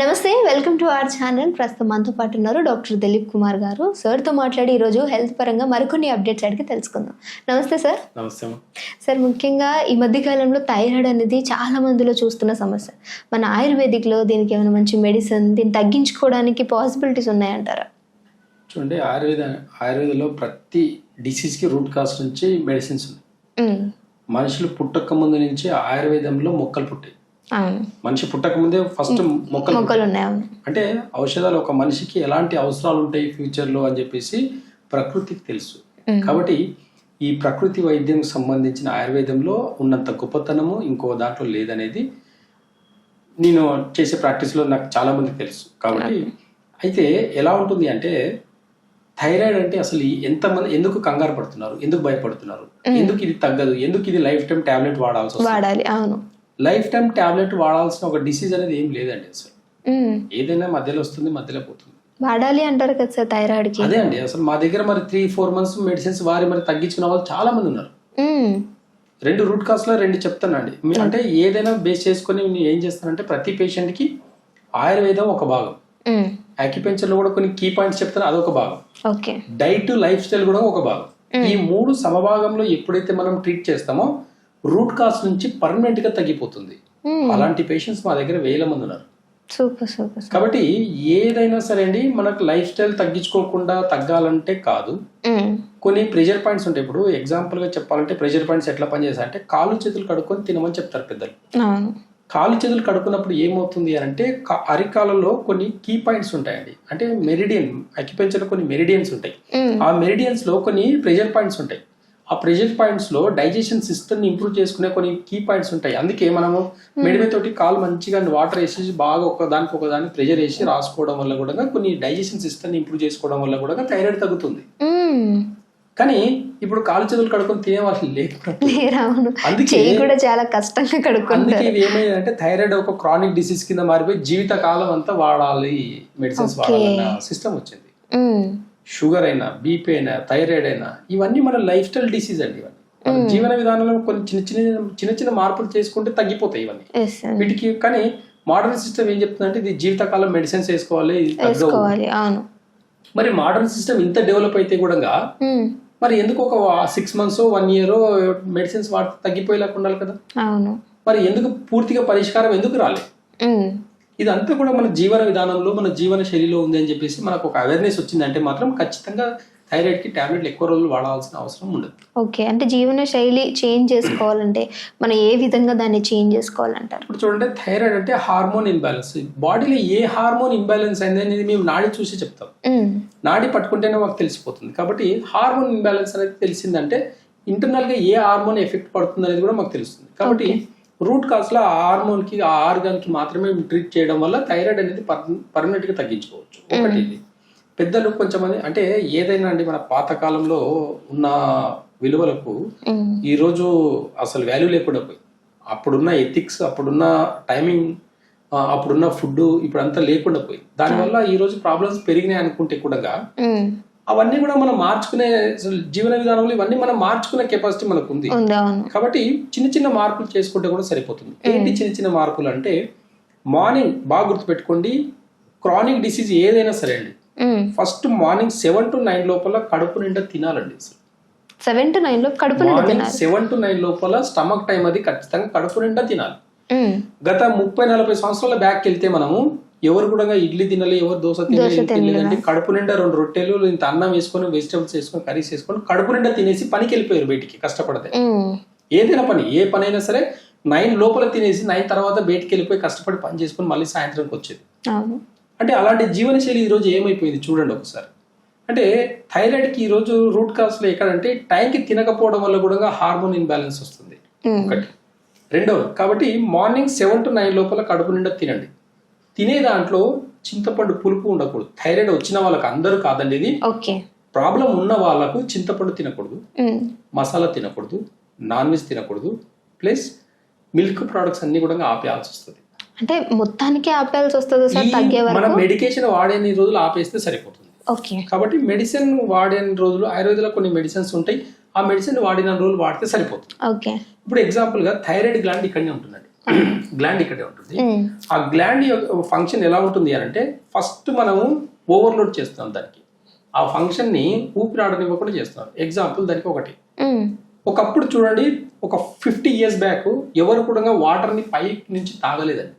నమస్తే welcome to our channel. ప్రస్తుతం మనతో పాటు ఉన్నారు డాక్టర్ దిలీప్ కుమార్ గారు. సార్తో మాట్లాడి ఈరోజు హెల్త్ పరంగా మరికొన్ని అప్డేట్స్ అడిగి తెలుసుకుందాం. నమస్తే సార్. నమస్తే. సార్ ముఖ్యంగా ఈ మధ్య కాలంలో థైరాయిడ్ అనేది చాలా మందిలో చూస్తున్న సమస్య. మన ఆయుర్వేదిక్లో దీనికి ఏమైనా మంచి మెడిసిన్ దీన్ని తగ్గించుకోవడానికి పాసిబిలిటీస్ ఉన్నాయంటారా? చూడండి ఆయుర్వేద ఆయుర్వేదంలో ప్రతి డిసీజ్కి రూట్ కాజ్ నుంచి మెడిసిన్స్ ఉన్నాయి. మనుషులు పుట్టక ముందు నుంచి ఆయుర్వేదంలో మొక్కలు పుట్టాయి. మనిషి పుట్టక ముందే ఫస్ట్ మొక్కలు మొక్కలు ఉన్నాయి అంటే ఔషధాలు ఒక మనిషికి ఎలాంటి అవసరాలు ఉంటాయి ఫ్యూచర్లో అని చెప్పేసి ప్రకృతికి తెలుసు. కాబట్టి ఈ ప్రకృతి వైద్యం సంబంధించిన ఆయుర్వేదంలో ఉన్నంత గొప్పతనము ఇంకో దాంట్లో లేదనేది నేను చేసే ప్రాక్టీస్లో నాకు చాలా మంది తెలుసు. కాబట్టి అయితే ఎలా ఉంటుంది అంటే థైరాయిడ్ అంటే అసలు ఎంతమంది ఎందుకు కంగారు పడుతున్నారు? ఎందుకు భయపడుతున్నారు? ఎందుకు ఇది తగ్గదు? ఎందుకు ఇది లైఫ్ టైం టాబ్లెట్ వాడాల్సి వస్తుంది? వాడాలి అవును. లైఫ్ టైం టాబ్లెట్ వాడాల్సిన ఒక డిసీజ్ అనేది ఏం లేదండి అసలు. ఏదైనా మధ్యలో వస్తుంది మధ్యలో పోతుంది. వాడాలి అంటారు కదా సార్ థైరాయిడ్కి. అదే అండి అసలు మా దగ్గర మరి త్రీ ఫోర్ మంత్స్ మెడిసిన్స్ వారి మరి తగ్గించుకున్న వాళ్ళు చాలా మంది ఉన్నారు. రెండు రూట్ కాస్లో రెండు చెప్తానండి అంటే ఏదైనా బేస్ చేసుకొని నేను ఏం చేస్తానంటే ప్రతి పేషెంట్కి ఆయుర్వేదం ఒక భాగం. అక్యుపెంచర్లో కూడా కొన్ని కీ పాయింట్స్ చెప్తాను అదొక భాగం. డైట్ లైఫ్ స్టైల్ కూడా ఒక భాగం. ఈ మూడు సమభాగంలో ఎప్పుడైతే మనం ట్రీట్ చేస్తామో రూట్ కాస్ నుంచి పర్మనెంట్గా తగ్గిపోతుంది. ఉమ్, అలాంటి పేషెంట్స్ మా దగ్గర వేల మంది ఉన్నారు. సూపర్ సూపర్ కాబట్టి ఏదైనా సరే అండి మనకు లైఫ్ స్టైల్ తగ్గించుకోకుండా తగ్గాలంటే కాదు. ఉమ్, కొన్ని ప్రెషర్ పాయింట్స్ ఉంటాయి. ఇప్పుడు ఎగ్జాంపుల్గా చెప్పాలంటే ప్రెషర్ పాయింట్స్ ఎట్లా పనిచేస్తాయి? అంటే కాళ్ళు చేతులు కడుక్కొని తినమని చెప్తారు పెద్దలు. కాళ్ళు చేతులు కడుక్కున్నప్పుడు ఏమవుతుంది అని అంటే అరికాలలో కొన్ని కీ పాయింట్స్ ఉంటాయండి. అంటే మెరిడియన్ అక్యుపెంచర్ కొన్ని మెరిడియన్స్ ఉంటాయి. ఆ మెరిడియన్స్లో కొన్ని ప్రెషర్ పాయింట్స్ ఉంటాయి. ఆ ప్రెషర్ పాయింట్స్లో డైజెషన్ సిస్టమ్ని ఇంప్రూవ్ చేసుకునే కొన్ని కీ పాయింట్స్ ఉంటాయి. అందుకే మనము మెడిమే తోటి కాలు మంచిగా వాటర్ వేసి బాగా ఒక దానికి ఒక దానికి ప్రెషర్ వేసి రాసుకోవడం వల్ల కూడా కొన్ని డైజెషన్ సిస్టమ్ని ఇంప్రూవ్ చేసుకోవడం వల్ల కూడా థైరాయిడ్ తగ్గుతుంది. కానీ ఇప్పుడు కాలు చేతులు కడుక్కొని తినే వాళ్ళు లేరు అవును. అందుకే కూడా చాలా కష్టంగా అందుకే కడుక్కుంటారు ఇది ఏమైందంటే థైరాయిడ్ ఒక క్రానిక్ డిసీజ్ కింద మారిపోయి జీవిత కాలం అంతా వాడాలి. మెడిసిన్స్ వాడాలన్న సిస్టమ్ వచ్చింది. షుగర్ అయినా బీపీ అయినా థైరాయిడ్ అయినా ఇవన్నీ మన లైఫ్ స్టైల్ డిసీజ్ అండి ఇవన్నీ. మన జీవన విధానంలో కొన్ని చిన్న చిన్న చిన్న చిన్న మార్పులు చేసుకుంటే తగ్గిపోతాయి ఇవన్నీ. వీటికి కానీ మోడర్న్ సిస్టమ్ ఏం చెప్తుందంటే ఇది జీవితకాలం మెడిసిన్స్ వేసుకోవాలి మరి మోడర్న్ సిస్టమ్ ఇంత డెవలప్ అయితే కూడా ఉమ్, మరి ఎందుకు ఒక six months one year medicines వాడితే తగ్గిపోయేలాగా ఉండాలి కదా? మరి ఎందుకు పూర్తిగా పరిష్కారం ఎందుకు రాలేదు ఉమ్, ఇదంతా కూడా మన జీవన విధానంలో మన జీవన శైలిలో ఉంది అని చెప్పేసి మనకు ఒక అవేర్నెస్ వచ్చిందంటే మాత్రం ఖచ్చితంగా థైరాయిడ్కి టాబ్లెట్లు ఎక్కువ రోజులు వాడాల్సిన అవసరం ఉండదు. ఓకే. అంటే జీవన శైలి చేంజ్ చేసుకోవాలంటే మనం ఏ విధంగా దాన్ని చేంజ్ చేసుకోవాలంటారు? ఇప్పుడు చూడండి థైరాయిడ్ అంటే హార్మోన్ ఇంబ్యాలెన్స్ బాడీలో ఏ హార్మోన్ ఇంబ్యాలెన్స్ అయింది అనేది మేము నాడి చూసి చెప్తాం. నాడి పట్టుకుంటేనే మాకు తెలిసిపోతుంది. కాబట్టి హార్మోన్ ఇంబ్యాలెన్స్ అనేది తెలిసిందంటే ఇంటర్నల్గా ఏ హార్మోన్ ఎఫెక్ట్ పడుతుంది అనేది కూడా మాకు తెలుస్తుంది. కాబట్టి రూట్ కాజ్లో ఆ హార్మోన్కి ఆ ఆర్గాన్కి మాత్రమే ట్రీట్ చేయడం వల్ల థైరాయిడ్ అనేది పర్మనెంట్గా తగ్గించుకోవచ్చు. ఒకటి ఇది. పెద్దలు కొంచెం మంది అంటే ఏదైనా అండి మన పాత కాలంలో ఉన్న విలువలకు ఉమ్, ఈ రోజు అసలు వాల్యూ లేకుండా పోయి అప్పుడున్న ఎథిక్స్ అప్పుడున్న టైమింగ్ అప్పుడున్న ఫుడ్ ఇప్పుడు అంతా లేకుండా పోయి దానివల్ల ఈ రోజు ప్రాబ్లమ్స్ పెరిగినాయి అనుకుంటే కూడా అవన్నీ కూడా మనం మార్చుకునే జీవన విధానంలో ఇవన్నీ మనం మార్చుకునే కెపాసిటీ మనకు ఉంది కాబట్టి చిన్న చిన్న మార్పులు చేసుకుంటే కూడా సరిపోతుంది. ఏంటి చిన్న చిన్న మార్పులు అంటే మార్నింగ్ బాగా గుర్తుపెట్టుకోండి క్రానిక్ డిసీజ్ ఏదైనా సరే అండి. First morning seven to nine లోపల కడుపు నిండా తినాలండి అసలు. సెవెన్ టు నైన్లో కడుపు నిండా మార్నింగ్ సెవెన్ టు నైన్ లోపల స్టమక్ టైం అది ఖచ్చితంగా కడుపు నిండా తినాలి. గత ముప్పై నలభై సంవత్సరాల బ్యాక్ వెళ్తే మనము ఎవరు కూడా ఇడ్లీ తినాలి ఎవరు దోశ తినాలి తినలేదంటే కడుపు నిండా రెండు రొట్టెలు ఇంత అన్నం వేసుకొని వెజిటబుల్స్ వేసుకొని కర్రీస్ వేసుకొని కడుపు నిండా తినేసి పనికి వెళ్ళిపోయారు బయటికి కష్టపడితే. ఏదైనా పని ఏ పని అయినా సరే నైన్ లోపల తినేసి నైన్ తర్వాత బయటికి వెళ్ళిపోయి కష్టపడి పని చేసుకొని మళ్ళీ సాయంత్రంకి వచ్చేది. అంటే అలాంటి జీవనశైలి ఈరోజు ఏమైపోయింది చూడండి ఒకసారి. అంటే థైరాయిడ్కి ఈరోజు రూట్ కాజ్లో ఎక్కడంటే టైంకి తినకపోవడం వల్ల కూడా హార్మోన్ ఇన్బ్యాలెన్స్ వస్తుంది. ఒకటి. రెండవది కాబట్టి మార్నింగ్ సెవెన్ టు నైన్ లోపల కడుపు నిండా తినండి. తినే దాంట్లో చింతపండు పులుపు ఉండకూడదు. థైరాయిడ్ వచ్చిన వాళ్ళకి అందరూ కాదండి ఇది. ప్రాబ్లం ఉన్న వాళ్ళకు చింతపండు తినకూడదు. మసాలా తినకూడదు. నాన్ వెజ్ తినకూడదు. ప్లస్ మిల్క్ ప్రోడక్ట్స్ అన్ని కూడా ఆపేయాల్సి వస్తుంది. అంటే మొత్తానికి ఆపేయాల్సి వస్తుంది సార్ తగ్గే మన మెడికేషన్ వాడేని రోజులు ఆపేస్తే సరిపోతుంది. ఓకే. కాబట్టి మెడిసిన్ వాడిన రోజులు ఆయుర్వేదంలో కొన్ని మెడిసిన్స్ ఉంటాయి. ఆ మెడిసిన్ వాడిన రోజులు వాడితే సరిపోతుంది. ఓకే. ఇప్పుడు ఎగ్జాంపుల్గా థైరాయిడ్ గ్లాండ్ ఇక్కడనే ఉంటుందండి. గ్లాండ్ ఇక్కడే ఉంటుంది. మ్మ్. ఆ గ్లాండ్ యొక్క ఫంక్షన్ ఎలా ఉంటుంది అని అంటే ఫస్ట్ మనము ఓవర్లోడ్ చేస్తాం దానికి. ఆ ఫంక్షన్ని ఊపిరాడనివ్వకుండా చేస్తాం. ఎగ్జాంపుల్ దానికి ఒకటి. మ్మ్. ఒకప్పుడు చూడండి ఒక ఫిఫ్టీ ఇయర్స్ బ్యాక్ ఎవరు కూడా వాటర్ని పై నుంచి తాగలేదండి.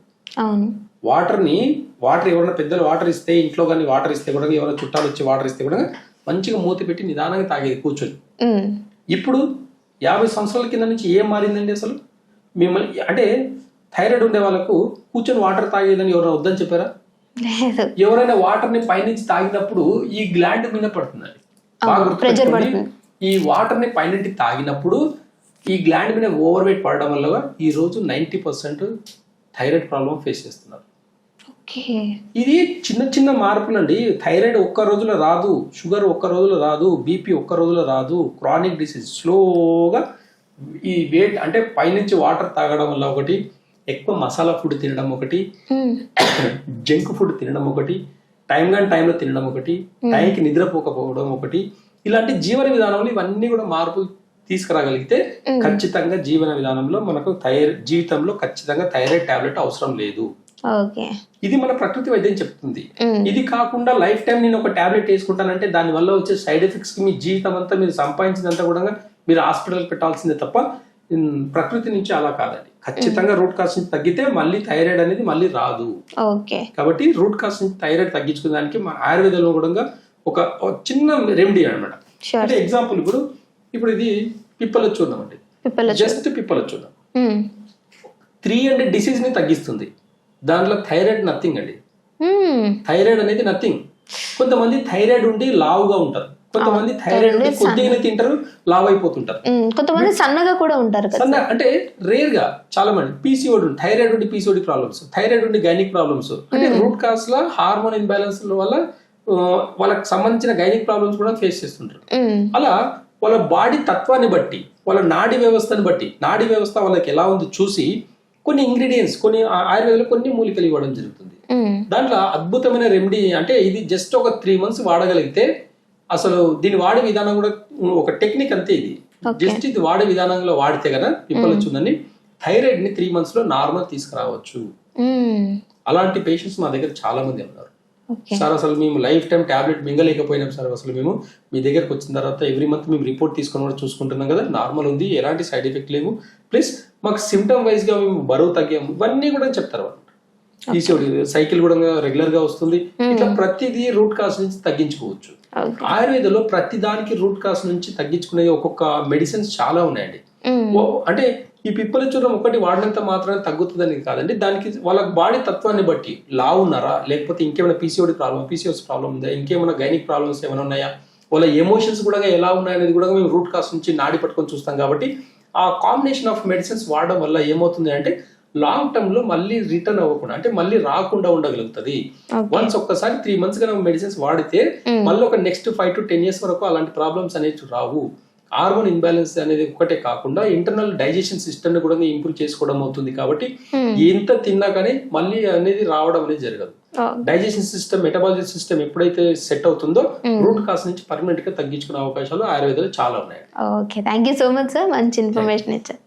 వాటర్ని వాటర్ ఎవరైనా పెద్దలు వాటర్ ఇస్తే ఇంట్లో కానీ వాటర్ ఇస్తే కూడా ఎవరైనా చుట్టాలు వచ్చి వాటర్ ఇస్తే కూడా మంచిగా మూతి పెట్టి నిదానంగా తాగేది కూర్చొని. మ్మ్. ఇప్పుడు యాభై సంవత్సరాల కింద నుంచి ఏం మారిందండి అసలు? మిమ్మల్ని అంటే థైరాయిడ్ ఉండే వాళ్ళకు కూర్చొని వాటర్ తాగేదని ఎవరైనా వద్దని చెప్పారా? లేదు. ఎవరైనా వాటర్ని పైనుంచి తాగినప్పుడు ఈ గ్లాండ్ మీద పడుతుందండి బాగా అవును, pressure గుర్తుపెట్టుకోండి పడుతుంది. ఈ వాటర్ని పైనుంచి తాగినప్పుడు ఈ గ్లాండ్ మీద ఓవర్ వెయిట్ పడడం వల్ల ఈ రోజు ninety percent thyroid problem face చేస్తున్నారు. ఇది చిన్న చిన్న మార్పులు అండి థైరాయిడ్ ఒక్క రోజులో రాదు షుగర్ ఒక్క రోజులో రాదు బీపీ ఒక్క రోజులో రాదు క్రానిక్ డిసీజ్ స్లోగా ఈ వెయిట్ అంటే పైనుంచి వాటర్ తాగడం వల్ల ఒకటి ఎక్కువ మసాలా ఫుడ్ తినడం ఒకటి. జంక్ ఫుడ్ తినడం ఒకటి టైం కానీ టైంలో తినడం ఒకటి టైంకి నిద్రపోకపోవడం ఒకటి ఇలాంటి జీవన విధానంలో ఇవన్నీ కూడా మార్పులు తీసుకురాగలిగితే ఖచ్చితంగా జీవన విధానంలో మనకు థైరాయిడ్ జీవితంలో ఖచ్చితంగా థైరాయిడ్ టాబ్లెట్ అవసరం లేదు. ఇది మన ప్రకృతి వైద్యం చెప్తుంది. ఇది కాకుండా లైఫ్ టైం నేను ఒక టాబ్లెట్ వేసుకుంటానంటే దాని వల్ల వచ్చే సైడ్ ఎఫెక్ట్స్కి మీ జీవితం అంతా మీరు సంపాదించినంత కూడా మీరు హాస్పిటల్ పెట్టాల్సిందే తప్ప ప్రకృతి నుంచి అలా కాదండి. ఖచ్చితంగా రూట్ కాస్ నుంచి తగ్గితే మళ్ళీ థైరాయిడ్ అనేది మళ్ళీ రాదు. కాబట్టి రూట్ కాస్ నుంచి థైరాయిడ్ తగ్గించుకోవడానికి మన ఆయుర్వేదంలో కూడా ఒక చిన్న రెమెడీ అనమాట అంటే ఎగ్జాంపుల్ ఇప్పుడు ఇప్పుడు ఇది పిప్పల చూద్దాం అండి పిప్పల జస్ట్ పిప్పల చూద్దాం. త్రీ హండ్రెడ్ డిసీజ్ని తగ్గిస్తుంది. దాంట్లో థైరాయిడ్ నథింగ్ అండి. థైరాయిడ్ అనేది నథింగ్. కొంతమంది థైరాయిడ్ ఉండి లావుగా ఉంటారు. కొంతమంది థైరాయిడ్ ఉండి కొద్దిగానే తింటారు లావు అయిపోతుంటారు. కొంతమంది సన్నగా కూడా ఉంటారు కదా సన్న అంటే రేర్గా చాలా మంది పీసీఓడి థైరాయిడ్ ఉండి పీసీఓడి ప్రాబ్లమ్స్ థైరాయిడ్ ఉండి గైనిక్ ప్రాబ్లమ్స్ అంటే రూట్ కాస్లో హార్మోన్ ఇన్బ్యాలెన్స్ వల్ల వాళ్ళకి సంబంధించిన గైనిక్ ప్రాబ్లమ్స్ కూడా ఫేస్ చేస్తుంటారు. మ్మ్. అలా వాళ్ళ బాడీ తత్వాన్ని బట్టి వాళ్ళ నాడీ వ్యవస్థని బట్టి నాడీ వ్యవస్థ వాళ్ళకి ఎలా ఉంది చూసి కొన్ని ఇంగ్రీడియంట్స్ కొన్ని ఆయుర్వేదంలో కొన్ని మూలికలు ఇవ్వడం జరుగుతుంది. మ్మ్. దాంట్లో అద్భుతమైన రెమెడీ అంటే ఇది జస్ట్ ఒక త్రీ మంత్స్ వాడగలిగితే అసలు దీన్ని వాడే విధానం కూడా ఒక టెక్నిక్ అంతే ఇది. జస్ట్ ఇది వాడే విధానంలో వాడితే కదా పిప్పలొచ్చిందని థైరాయిడ్ని త్రీ మంత్స్లో నార్మల్ తీసుకురావచ్చు. అలాంటి పేషెంట్స్ మా దగ్గర చాలా మంది ఉన్నారు. సార్ అసలు మేము లైఫ్ టైం టాబ్లెట్ మింగలేకపోయినాం సార్. అసలు మేము మీ దగ్గరకు వచ్చిన తర్వాత ఎవ్రీ మంత్ మేము రిపోర్ట్ తీసుకొని కూడా చూసుకుంటున్నాం కదా. నార్మల్ ఉంది ఎలాంటి సైడ్ ఎఫెక్ట్ లేవు. ప్లస్ మాకు సిమ్టమ్ వైజ్గా మేము బరువు తగ్గాము. ఇవన్నీ కూడా చెప్తారు వాళ్ళు. పీసీఓడి సైకిల్ కూడా రెగ్యులర్గా వస్తుంది ఇట్లా ప్రతిదీ రూట్ కాస్ నుంచి తగ్గించుకోవచ్చు. ఆయుర్వేదంలో ప్రతి దానికి రూట్ కాస్ నుంచి తగ్గించుకునే ఒక్కొక్క మెడిసిన్స్ చాలా ఉన్నాయండి. ఓ- అంటే ఈ పిప్పల చూడడం ఒకటి వాడినంత మాత్రమే తగ్గుతుందని కాదండి. దానికి వాళ్ళ బాడీ తత్వాన్ని బట్టి లా ఉన్నారా? లేకపోతే ఇంకేమైనా పీసీఓడి ప్రాబ్లం పీసీఓస్ ప్రాబ్లం ఉందా? ఇంకేమైనా గైనిక్ ప్రాబ్లమ్స్ ఏమైనా ఉన్నాయా? వాళ్ళ ఎమోషన్స్ కూడా ఎలా ఉన్నాయనేది కూడా మేము రూట్ కాస్ నుంచి నాడి పట్టుకొని చూస్తాం కాబట్టి ఆ కాంబినేషన్ ఆఫ్ మెడిసిన్స్ వాడడం వల్ల ఏమవుతుంది అంటే లాంగ్ టర్మ్లో మళ్ళీ రిటర్న్ అవ్వకుండా అంటే మళ్ళీ రాకుండా ఉండగలుగుతుంది. వన్స్ ఒక్కసారి త్రీ మంత్స్గా మెడిసిన్స్ వాడితే మళ్ళీ ఒక next five to ten years వరకు అలాంటి ప్రాబ్లమ్స్ అనేవి రావు. హార్మోన్ ఇంబ్యాలెన్స్ అనేది ఒకటే కాకుండా ఇంటర్నల్ డైజెషన్ సిస్టమ్ని కూడా ఇంప్రూవ్ చేసుకోవడం అవుతుంది కాబట్టి ఎంత తిన్నా కానీ మళ్ళీ అనేది రావడం అనేది జరగదు. డైజెషన్ సిస్టమ్ మెటబాలిజం సిస్టమ్ ఎప్పుడైతే సెట్ అవుతుందో రూట్ కాస్ నుంచి పర్మనెంట్గా తగ్గించుకునే అవకాశాలు ఆయుర్వేదాలు చాలా ఉన్నాయి. Okay thank you so much sir మంచి ఇన్ఫర్మేషన్ ఇచ్చారు.